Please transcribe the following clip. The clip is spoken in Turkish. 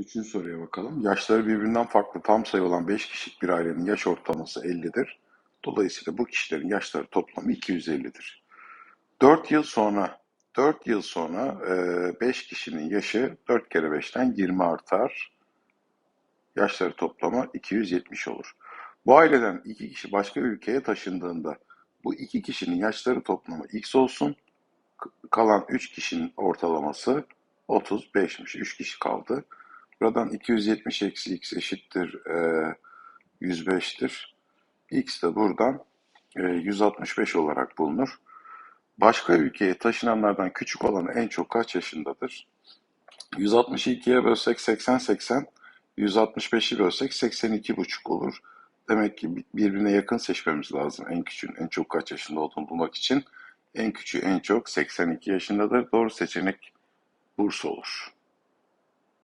Üçüncü soruya bakalım. Yaşları birbirinden farklı tam sayı olan 5 kişilik bir ailenin yaş ortalaması 50'dir. Dolayısıyla bu kişilerin yaşları toplamı 250'dir. 4 yıl sonra 4 yıl sonra 5 kişinin yaşı 4 kere 5'ten 20 artar. Yaşları toplamı 270 olur. Bu aileden 2 kişi başka ülkeye taşındığında bu 2 kişinin yaşları toplamı x olsun. Kalan 3 kişinin ortalaması 35'miş. 3 kişi kaldı. Buradan 270 eksi x eşittir e, 105'tir. X de buradan e, 165 olarak bulunur. Başka ülkeye taşınanlardan küçük olan en çok kaç yaşındadır? 162'ye bölsek 80-80, 165'i bölsek 82,5 olur. Demek ki bi- birbirine yakın seçmemiz lazım en küçüğün en çok kaç yaşında olduğunu bulmak için. En küçüğü en çok 82 yaşındadır. Doğru seçenek Bursa olur.